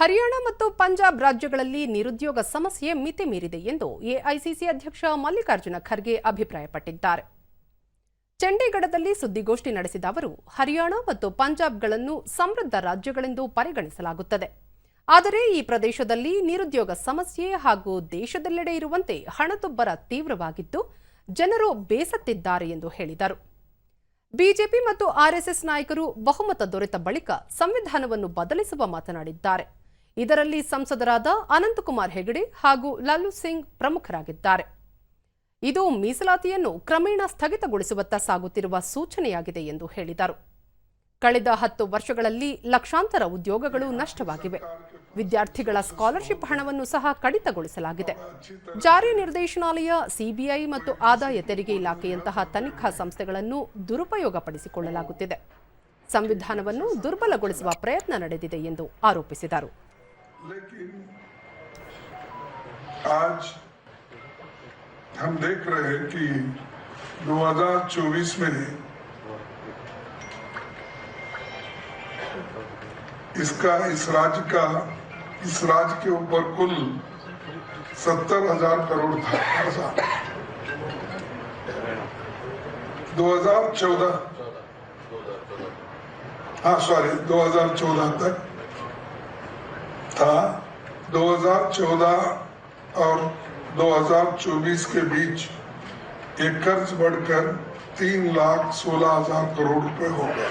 ಹರಿಯಾಣ ಮತ್ತು ಪಂಜಾಬ್ ರಾಜ್ಯಗಳಲ್ಲಿ ನಿರುದ್ಯೋಗ ಸಮಸ್ಯೆ ಮಿತಿ ಮೀರಿದೆ ಎಂದು ಎಐಸಿಸಿ ಅಧ್ಯಕ್ಷ ಮಲ್ಲಿಕಾರ್ಜುನ ಖರ್ಗೆ ಅಭಿಪ್ರಾಯಪಟ್ಟಿದ್ದಾರೆ. ಚಂಡೀಗಢದಲ್ಲಿ ಸುದ್ದಿಗೋಷ್ಠಿ ನಡೆಸಿದ ಅವರು, ಹರಿಯಾಣ ಮತ್ತು ಪಂಜಾಬ್ಗಳನ್ನು ಸಮೃದ್ಧ ರಾಜ್ಯಗಳೆಂದು ಪರಿಗಣಿಸಲಾಗುತ್ತದೆ. ಆದರೆ ಈ ಪ್ರದೇಶದಲ್ಲಿ ನಿರುದ್ಯೋಗ ಸಮಸ್ಯೆ ಹಾಗೂ ದೇಶದೆಲ್ಲೆಡೆ ಇರುವಂತೆ ಹಣದುಬ್ಬರ ತೀವ್ರವಾಗಿದ್ದು, ಜನರು ಬೇಸತ್ತಿದ್ದಾರೆ ಎಂದು ಹೇಳಿದರು. ಬಿಜೆಪಿ ಮತ್ತು ಆರ್ಎಸ್ಎಸ್ ನಾಯಕರು ಬಹುಮತ ದೊರೆತ ಬಳಿಕ ಸಂವಿಧಾನವನ್ನು ಬದಲಿಸುವ ಮಾತನಾಡಿದ್ದಾರೆ. ಇದರಲ್ಲಿ ಸಂಸದರಾದ ಅನಂತಕುಮಾರ್ ಹೆಗಡೆ ಹಾಗೂ ಲಾಲು ಸಿಂಗ್ ಪ್ರಮುಖರಾಗಿದ್ದಾರೆ. ಇದು ಮೀಸಲಾತಿಯನ್ನು ಕ್ರಮೇಣ ಸ್ಥಗಿತಗೊಳಿಸುವತ್ತ ಸಾಗುತ್ತಿರುವ ಸೂಚನೆಯಾಗಿದೆ ಎಂದು ಹೇಳಿದರು. ಕಳೆದ ಹತ್ತು ವರ್ಷಗಳಲ್ಲಿ ಲಕ್ಷಾಂತರ ಉದ್ಯೋಗಗಳು ನಷ್ಟವಾಗಿವೆ. ವಿದ್ಯಾರ್ಥಿಗಳ ಸ್ಕಾಲರ್ಶಿಪ್ ಹಣವನ್ನು ಸಹ ಕಡಿತಗೊಳಿಸಲಾಗಿದೆ. ಜಾರಿ ನಿರ್ದೇಶನಾಲಯ, ಸಿಬಿಐ ಮತ್ತು ಆದಾಯ ತೆರಿಗೆ ಇಲಾಖೆಯಂತಹ ತನಿಖಾ ಸಂಸ್ಥೆಗಳನ್ನು ದುರುಪಯೋಗಪಡಿಸಿಕೊಳ್ಳಲಾಗುತ್ತಿದೆ. ಸಂವಿಧಾನವನ್ನು ದುರ್ಬಲಗೊಳಿಸುವ ಪ್ರಯತ್ನ ನಡೆದಿದೆ ಎಂದು ಆರೋಪಿಸಿದರು. लेकिन आज हम देख रहे हैं कि 2024 में इसका, इस राज्य का, इस राज्य के ऊपर कुल सत्तर हज़ार करोड़ था। दो हज़ार 2014 हाँ सॉरी 2014 तक था 2014 और 2024 के बीच ये कर्ज बढ़कर तीन लाख सोलह हज़ार करोड़ रुपए हो गया।